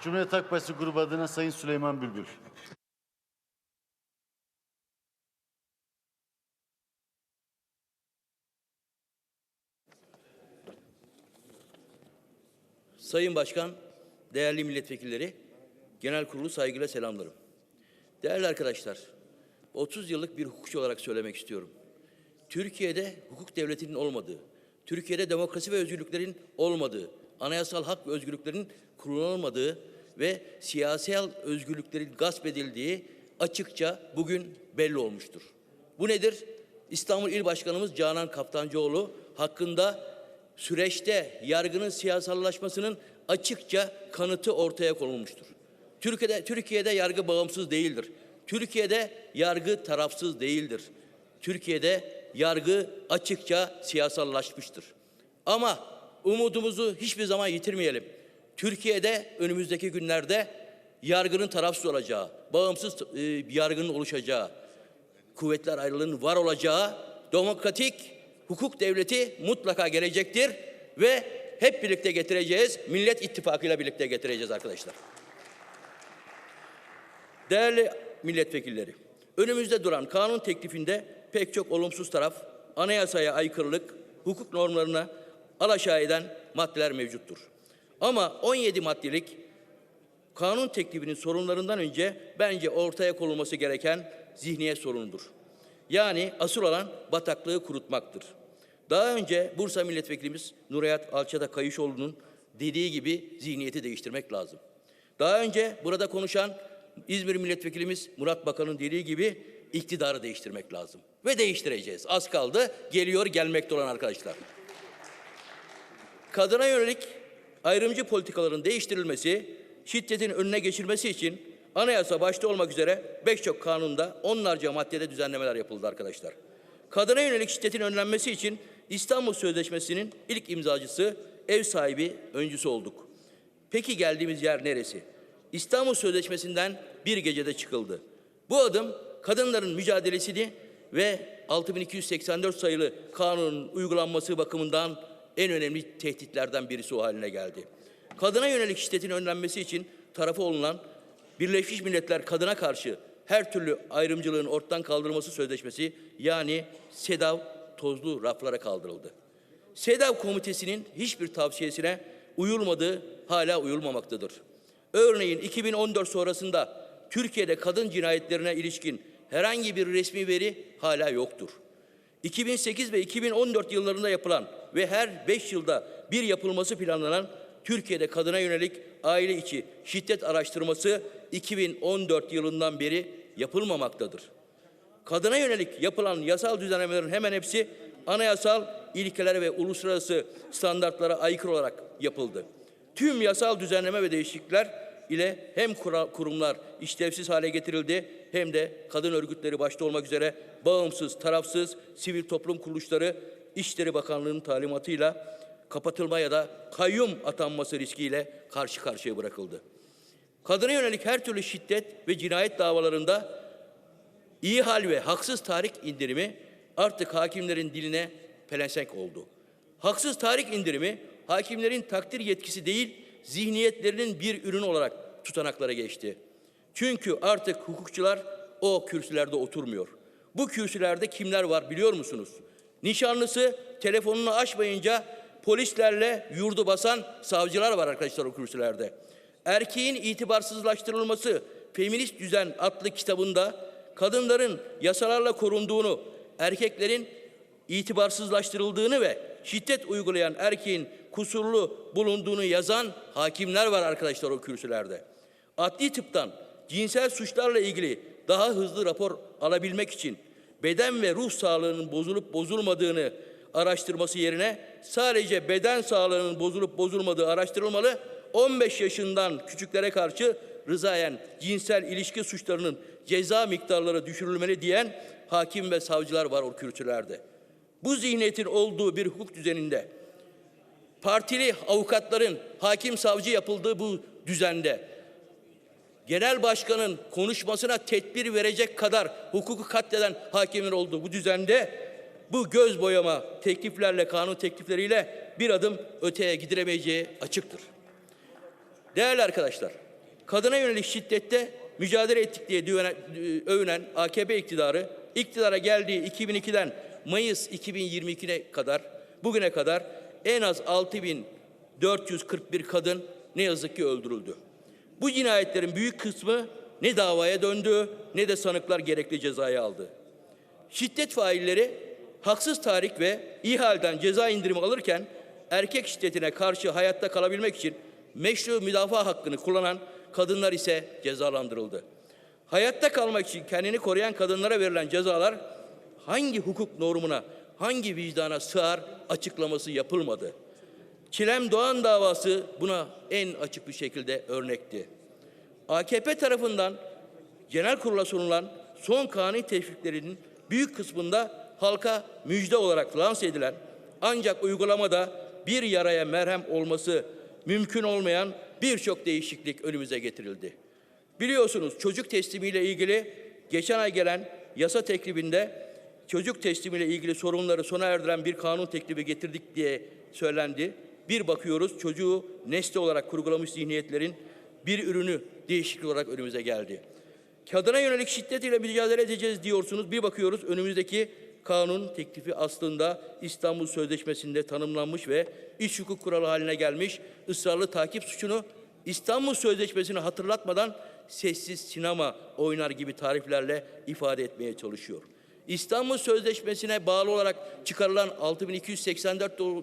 Cumhuriyet Halk Partisi grubu adına Sayın Süleyman Bülbül. Sayın Başkan, değerli milletvekilleri, genel kurulu saygıyla selamlarım. Değerli arkadaşlar, 30 yıllık bir hukukçu olarak söylemek istiyorum. Türkiye'de hukuk devletinin olmadığı, Türkiye'de demokrasi ve özgürlüklerin olmadığı, anayasal hak ve özgürlüklerin kullanılmadığı ve siyasal özgürlüklerin gasp edildiği açıkça bugün belli olmuştur. Bu nedir? İstanbul İl Başkanımız Canan Kaftancıoğlu hakkında süreçte yargının siyasallaşmasının açıkça kanıtı ortaya konulmuştur. Türkiye'de Türkiye'de yargı bağımsız değildir. Türkiye'de yargı tarafsız değildir. Türkiye'de yargı açıkça siyasallaşmıştır. Ama umudumuzu hiçbir zaman yitirmeyelim. Türkiye'de önümüzdeki günlerde yargının tarafsız olacağı, bağımsız e, yargının oluşacağı, kuvvetler ayrılığının var olacağı demokratik hukuk devleti mutlaka gelecektir ve hep birlikte getireceğiz. Millet İttifakı'yla birlikte getireceğiz arkadaşlar. Değerli milletvekilleri, önümüzde duran kanun teklifinde pek çok olumsuz taraf, anayasaya aykırılık, hukuk normlarına alaşağı eden maddeler mevcuttur. Ama 17 maddelik kanun teklifinin sorunlarından önce bence ortaya konulması gereken zihniyet sorunudur. Yani asıl olan bataklığı kurutmaktır. Daha önce Bursa Milletvekilimiz Nurayat Alçada Kayışoğlu'nun dediği gibi zihniyeti değiştirmek lazım. Daha önce burada konuşan İzmir Milletvekilimiz Murat Bakan'ın dediği gibi iktidarı değiştirmek lazım. Ve değiştireceğiz. Az kaldı. Geliyor gelmekte olan arkadaşlar. Kadına yönelik ayrımcı politikaların değiştirilmesi, şiddetin önüne geçilmesi için anayasa başta olmak üzere pek çok kanunda onlarca maddede düzenlemeler yapıldı arkadaşlar. Kadına yönelik şiddetin önlenmesi için İstanbul Sözleşmesi'nin ilk imzacısı, ev sahibi, öncüsü olduk. Peki geldiğimiz yer neresi? İstanbul Sözleşmesi'nden bir gecede çıkıldı. Bu adım kadınların mücadelesini ve 6284 sayılı kanunun uygulanması bakımından en önemli tehditlerden birisi o haline geldi. Kadına yönelik şiddetin önlenmesi için tarafı olunan Birleşmiş Milletler kadına karşı her türlü ayrımcılığın ortadan kaldırılması sözleşmesi yani SEDAV tozlu raflara kaldırıldı. SEDAV komitesinin hiçbir tavsiyesine uyulmadığı hala uyulmamaktadır. Örneğin 2014 sonrasında Türkiye'de kadın cinayetlerine ilişkin herhangi bir resmi veri hala yoktur. 2008 ve 2014 yıllarında yapılan ve her 5 yılda bir yapılması planlanan Türkiye'de kadına yönelik aile içi şiddet araştırması 2014 yılından beri yapılmamaktadır. Kadına yönelik yapılan yasal düzenlemelerin hemen hepsi anayasal ilkelere ve uluslararası standartlara aykırı olarak yapıldı. Tüm yasal düzenleme ve değişiklikler ile hem kurumlar işlevsiz hale getirildi hem de kadın örgütleri başta olmak üzere bağımsız, tarafsız sivil toplum kuruluşları İşleri Bakanlığı'nın talimatıyla kapatılma ya da kayyum atanması riskiyle karşı karşıya bırakıldı. Kadına yönelik her türlü şiddet ve cinayet davalarında iyi hal ve haksız tahrik indirimi artık hakimlerin diline pelesenk oldu. Haksız tahrik indirimi hakimlerin takdir yetkisi değil, zihniyetlerinin bir ürünü olarak tutanaklara geçti. Çünkü artık hukukçular o kürsülerde oturmuyor. Bu kürsülerde kimler var biliyor musunuz? Nişanlısı telefonunu açmayınca polislerle yurdu basan savcılar var arkadaşlar o kürsülerde. Erkeğin itibarsızlaştırılması Feminist Düzen adlı kitabında kadınların yasalarla korunduğunu, erkeklerin itibarsızlaştırıldığını ve şiddet uygulayan erkeğin kusurlu bulunduğunu yazan hakimler var arkadaşlar o kürsülerde. Adli tıptan cinsel suçlarla ilgili daha hızlı rapor alabilmek için beden ve ruh sağlığının bozulup bozulmadığını araştırması yerine sadece beden sağlığının bozulup bozulmadığı araştırılmalı. 15 yaşından küçüklere karşı rızayen cinsel ilişki suçlarının ceza miktarları düşürülmeli diyen hakim ve savcılar var o kürsülerde. Bu zihniyetin olduğu bir hukuk düzeninde partili avukatların hakim savcı yapıldığı bu düzende genel başkanın konuşmasına tedbir verecek kadar hukuku katleden hakimler olduğu bu düzende bu göz boyama tekliflerle, kanun teklifleriyle bir adım öteye gidilemeyeceği açıktır. Değerli arkadaşlar, Kadına yönelik şiddette mücadele ettik diye düvene- övünen AKP iktidarı iktidara geldiği 2002'den Mayıs 2022'ne kadar bugüne kadar en az 6441 kadın ne yazık ki öldürüldü. Bu cinayetlerin büyük kısmı ne davaya döndü ne de sanıklar gerekli cezayı aldı. Şiddet failleri haksız tahrik ve ihalden ceza indirimi alırken erkek şiddetine karşı hayatta kalabilmek için meşru müdafaa hakkını kullanan kadınlar ise cezalandırıldı. Hayatta kalmak için kendini koruyan kadınlara verilen cezalar hangi hukuk normuna, hangi vicdana sığar açıklaması yapılmadı. Çilem Doğan davası buna en açık bir şekilde örnekti. AKP tarafından genel kurula sunulan son kanuni teşviklerinin büyük kısmında halka müjde olarak lanse edilen ancak uygulamada bir yaraya merhem olması mümkün olmayan birçok değişiklik önümüze getirildi. Biliyorsunuz çocuk teslimiyle ilgili geçen ay gelen yasa teklifinde çocuk teslimiyle ilgili sorunları sona erdiren bir kanun teklifi getirdik diye söylendi. Bir bakıyoruz çocuğu nesne olarak kurgulamış zihniyetlerin bir ürünü değişiklik olarak önümüze geldi. Kadına yönelik şiddet ile mücadele edeceğiz diyorsunuz. Bir bakıyoruz önümüzdeki kanun teklifi aslında İstanbul Sözleşmesi'nde tanımlanmış ve iç hukuk kuralı haline gelmiş ısrarlı takip suçunu İstanbul Sözleşmesi'ni hatırlatmadan sessiz sinema oynar gibi tariflerle ifade etmeye çalışıyor. İstanbul Sözleşmesi'ne bağlı olarak çıkarılan 6284 do-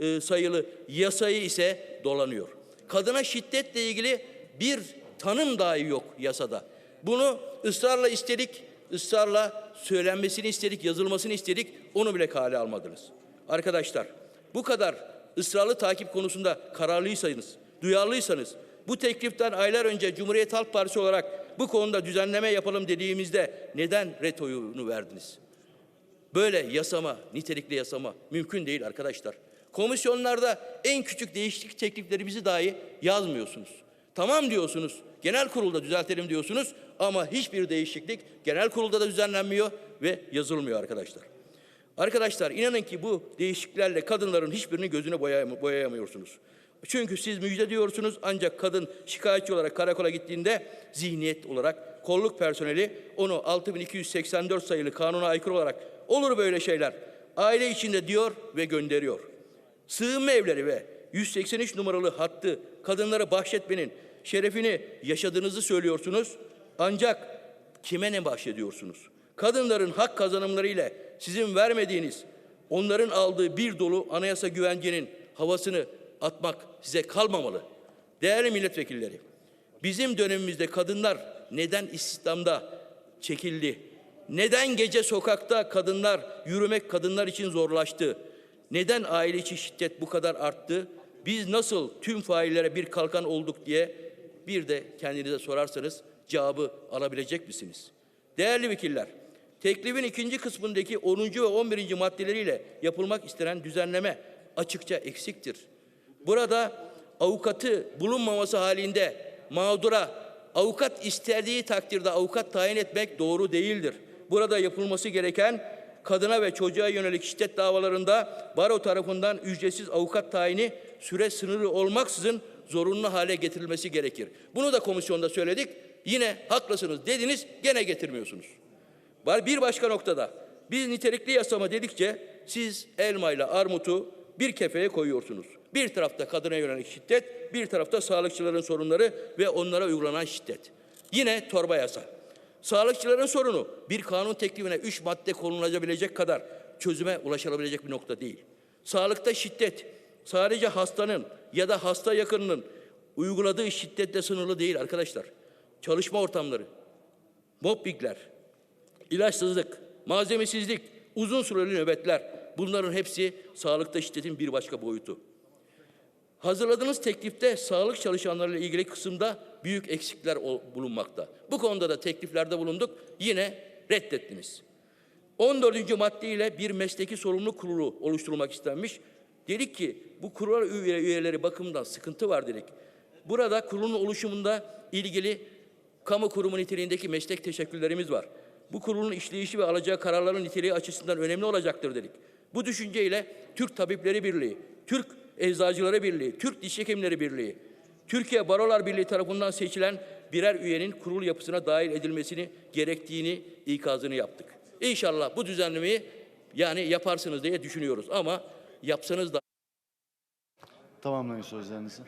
e, sayılı yasayı ise dolanıyor. Kadına şiddetle ilgili bir tanım dahi yok yasada. Bunu ısrarla istedik, ısrarla söylenmesini istedik, yazılmasını istedik, onu bile kale almadınız. Arkadaşlar, bu kadar ısrarlı takip konusunda kararlıysanız, duyarlıysanız, bu tekliften aylar önce Cumhuriyet Halk Partisi olarak bu konuda düzenleme yapalım dediğimizde neden retoyunu verdiniz? Böyle yasama, nitelikli yasama mümkün değil arkadaşlar. Komisyonlarda en küçük değişiklik tekliflerimizi dahi yazmıyorsunuz. Tamam diyorsunuz, genel kurulda düzeltelim diyorsunuz ama hiçbir değişiklik genel kurulda da düzenlenmiyor ve yazılmıyor arkadaşlar. Arkadaşlar inanın ki bu değişikliklerle kadınların hiçbirini gözüne boyayam- boyayamıyorsunuz. Çünkü siz müjde diyorsunuz ancak kadın şikayetçi olarak karakola gittiğinde zihniyet olarak kolluk personeli onu 6284 sayılı kanuna aykırı olarak olur böyle şeyler aile içinde diyor ve gönderiyor. Sığınma evleri ve 183 numaralı hattı kadınlara bahşetmenin şerefini yaşadığınızı söylüyorsunuz. Ancak kime ne bahşediyorsunuz? Kadınların hak kazanımları ile sizin vermediğiniz, onların aldığı bir dolu anayasa güvencenin havasını atmak size kalmamalı. Değerli milletvekilleri, bizim dönemimizde kadınlar neden istihdamda çekildi? Neden gece sokakta kadınlar, yürümek kadınlar için zorlaştı? Neden aile içi şiddet bu kadar arttı? Biz nasıl tüm faillere bir kalkan olduk diye bir de kendinize sorarsanız cevabı alabilecek misiniz? Değerli vekiller, teklifin ikinci kısmındaki 10. ve 11. maddeleriyle yapılmak istenen düzenleme açıkça eksiktir. Burada avukatı bulunmaması halinde mağdura avukat istediği takdirde avukat tayin etmek doğru değildir. Burada yapılması gereken kadına ve çocuğa yönelik şiddet davalarında baro tarafından ücretsiz avukat tayini süre sınırı olmaksızın zorunlu hale getirilmesi gerekir. Bunu da komisyonda söyledik. Yine haklısınız dediniz gene getirmiyorsunuz. Var bir başka noktada biz nitelikli yasama dedikçe siz elma ile armutu bir kefeye koyuyorsunuz. Bir tarafta kadına yönelik şiddet, bir tarafta sağlıkçıların sorunları ve onlara uygulanan şiddet. Yine torba yasa. Sağlıkçıların sorunu bir kanun teklifine üç madde konulabilecek kadar çözüme ulaşılabilecek bir nokta değil. Sağlıkta şiddet sadece hastanın ya da hasta yakınının uyguladığı şiddetle sınırlı değil arkadaşlar. Çalışma ortamları, mobbingler, ilaçsızlık, malzemesizlik, uzun süreli nöbetler bunların hepsi sağlıkta şiddetin bir başka boyutu. Hazırladığınız teklifte sağlık çalışanlarıyla ilgili kısımda büyük eksikler bulunmakta. Bu konuda da tekliflerde bulunduk. Yine reddettiniz. 14. maddeyle bir mesleki sorumluluk kurulu oluşturulmak istenmiş. Dedik ki bu kurul üye- üyeleri bakımından sıkıntı var dedik. Burada kurulun oluşumunda ilgili kamu kurumu niteliğindeki meslek teşekkürlerimiz var. Bu kurulun işleyişi ve alacağı kararların niteliği açısından önemli olacaktır dedik. Bu düşünceyle Türk Tabipleri Birliği, Türk Eczacıları Birliği, Türk Diş Hekimleri Birliği, Türkiye Barolar Birliği tarafından seçilen birer üyenin kurul yapısına dahil edilmesini gerektiğini ikazını yaptık. İnşallah bu düzenlemeyi yani yaparsınız diye düşünüyoruz ama yapsanız da Tamamlayın sözlerinizi.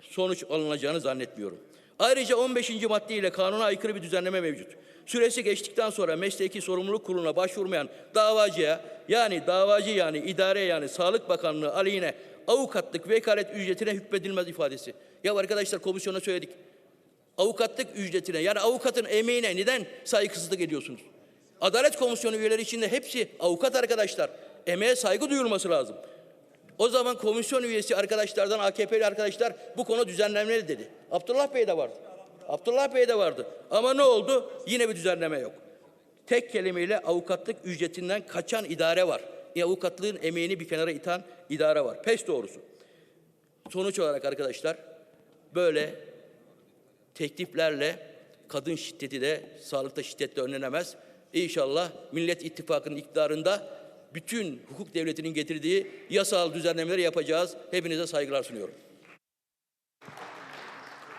sonuç alınacağını zannetmiyorum. Ayrıca 15. madde ile kanuna aykırı bir düzenleme mevcut. Süresi geçtikten sonra mesleki sorumluluk kuruluna başvurmayan davacıya yani davacı yani idare yani Sağlık Bakanlığı aleyhine avukatlık vekalet ücretine hükmedilmez ifadesi. Ya arkadaşlar komisyona söyledik. Avukatlık ücretine yani avukatın emeğine neden saygısızlık ediyorsunuz? Adalet Komisyonu üyeleri içinde hepsi avukat arkadaşlar. Emeğe saygı duyulması lazım. O zaman komisyon üyesi arkadaşlardan AKP'li arkadaşlar bu konu düzenlenmeli dedi. Abdullah Bey de vardı. Abdullah Bey de vardı. Ama ne oldu? Yine bir düzenleme yok. Tek kelimeyle avukatlık ücretinden kaçan idare var. E, avukatlığın emeğini bir kenara iten idare var. Pes doğrusu. Sonuç olarak arkadaşlar böyle tekliflerle kadın şiddeti de sağlıkta şiddetle önlenemez. İnşallah Millet İttifakı'nın iktidarında bütün hukuk devletinin getirdiği yasal düzenlemeleri yapacağız. Hepinize saygılar sunuyorum.